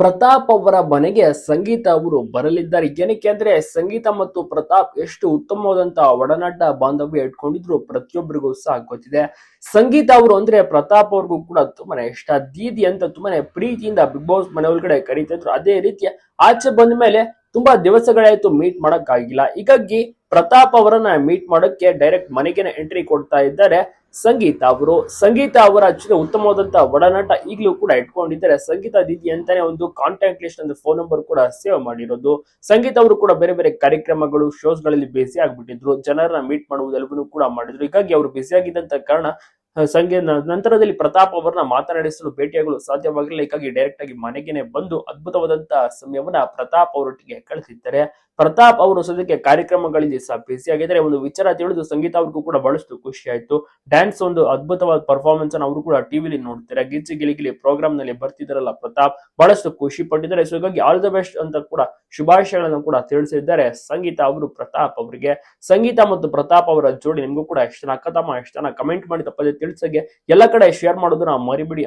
ಪ್ರತಾಪ್ ಅವರ ಮನೆಗೆ ಸಂಗೀತ ಅವರು ಬರಲಿದ್ದಾರೆ. ಏನಕ್ಕೆ ಅಂದ್ರೆ ಸಂಗೀತ ಮತ್ತು ಪ್ರತಾಪ್ ಎಷ್ಟು ಉತ್ತಮವಾದಂತಹ ಒಡನಾಟ ಬಾಂಧವ್ಯ ಇಟ್ಕೊಂಡಿದ್ರು ಪ್ರತಿಯೊಬ್ಬರಿಗೂ ಸಹ ಗೊತ್ತಿದೆ. ಸಂಗೀತ ಅವರು ಅಂದ್ರೆ ಪ್ರತಾಪ್ ಅವ್ರಿಗೂ ಕೂಡ ತುಂಬಾನೇ ಇಷ್ಟ. ದೀದಿ ಅಂತ ತುಂಬಾನೇ ಪ್ರೀತಿಯಿಂದ ಬಿಗ್ ಬಾಸ್ ಮನೆ ಒಳಗಡೆ ಕರೀತಿದ್ರು ಅದೇ ರೀತಿ ಆಚೆ ಬಂದ ಮೇಲೆ ತುಂಬಾ ದಿವಸಗಳಾಯ್ತು ಮೀಟ್ ಮಾಡಕ್ ಆಗಿಲ್ಲ ಹೀಗಾಗಿ ಪ್ರತಾಪ್ ಅವರನ್ನ ಮೀಟ್ ಮಾಡೋಕ್ಕೆ ಡೈರೆಕ್ಟ್ ಮನೆಗೇನೆ ಎಂಟ್ರಿ ಕೊಡ್ತಾ ಇದ್ದಾರೆ. ಸಂಗೀತ ಅವರು ಸಂಗೀತ ಅವರ ಜೊತೆ ಉತ್ತಮವಾದಂತಹ ಒಡನಾಟ ಈಗಲೂ ಕೂಡ ಇಟ್ಕೊಂಡಿದ್ದಾರೆ. ಸಂಗೀತ ದೀದಿ ಅಂತಾನೆ ಒಂದು ಕಾಂಟ್ಯಾಕ್ಟ್ ಲಿಸ್ಟ್ ಅಂದ್ರೆ ಫೋನ್ ನಂಬರ್ ಕೂಡ ಸೇವ್ ಮಾಡಿರೋದು. ಸಂಗೀತ ಅವರು ಕೂಡ ಬೇರೆ ಬೇರೆ ಕಾರ್ಯಕ್ರಮಗಳು ಶೋಸ್ಗಳಲ್ಲಿ ಬ್ಯುಸಿ ಆಗ್ಬಿಟ್ಟಿದ್ರು. ಜನರನ್ನ ಮೀಟ್ ಮಾಡುವುದೆಲ್ಲವನ್ನೂ ಕೂಡ ಮಾಡಿದ್ರು. ಹೀಗಾಗಿ ಅವರು ಬ್ಯುಸಿ ಆಗಿದ್ದಂತ ಕಾರಣ ಸಂಗೀತ ನಂತರದಲ್ಲಿ ಪ್ರತಾಪ್ ಅವರನ್ನ ಮಾತನಾಡಿಸಲು ಭೇಟಿಯಾಗಲು ಸಾಧ್ಯವಾಗಿರಲಿಲ್ಲ ಹೀಗಾಗಿ ಡೈರೆಕ್ಟ್ ಆಗಿ ಮನೆಗೇನೆ ಬಂದು ಅದ್ಭುತವಾದಂತಹ ಸಮಯವನ್ನ ಪ್ರತಾಪ್ ಅವರೊಟ್ಟಿಗೆ ಕಳಿಸಿದ್ದಾರೆ. ಪ್ರತಾಪ್ ಅವರು ಸದ್ಯಕ್ಕೆ ಕಾರ್ಯಕ್ರಮಗಳಲ್ಲಿ ಸಹ ಬ್ಯುಸಿ ಆಗಿದ್ದಾರೆ. ಒಂದು ವಿಚಾರ ತಿಳಿದು ಸಂಗೀತ ಅವ್ರಿಗೂ ಕೂಡ ಬಹಳಷ್ಟು ಖುಷಿ ಆಯ್ತು. ಡ್ಯಾನ್ಸ್ ಒಂದು ಅದ್ಭುತವಾದ ಪರ್ಫಾರ್ಮೆನ್ಸ್ ಅನ್ನು ಅವರು ಕೂಡ ಟಿವಿಲಿ ನೋಡ್ತಾರೆ. ಗಿಚ್ಚಿ ಗಿಲಿಗಿಲಿ ಪ್ರೋಗ್ರಾಮ್ನಲ್ಲಿ ಬರ್ತಿದ್ದಾರಲ್ಲ ಪ್ರತಾಪ್, ಬಹಳಷ್ಟು ಖುಷಿ ಪಟ್ಟಿದ್ದಾರೆ. ಸೊ ಹೀಗಾಗಿ ಆಲ್ ದ ಬೆಸ್ಟ್ ಅಂತ ಕೂಡ ಶುಭಾಶಯಗಳನ್ನು ಕೂಡ ತಿಳಿಸಿದ್ದಾರೆ. ಸಂಗೀತ ಅವರು, ಪ್ರತಾಪ್ ಅವರಿಗೆ. ಸಂಗೀತ ಮತ್ತು ಪ್ರತಾಪ್ ಅವರ ಜೋಡಿ ನಿಮಗೂ ಕೂಡ ಎಷ್ಟು ಜನ ಅಕ್ಕತಮ್ಮ ಎಷ್ಟು ಜನ ಕಮೆಂಟ್ ಮಾಡಿ ತಪ್ಪದೆ ತಿಳಿಸಗೆ ಎಲ್ಲ ಕಡೆ ಶೇರ್ ಮಾಡೋದನ್ನ ಮರಿಬಿಡಿ.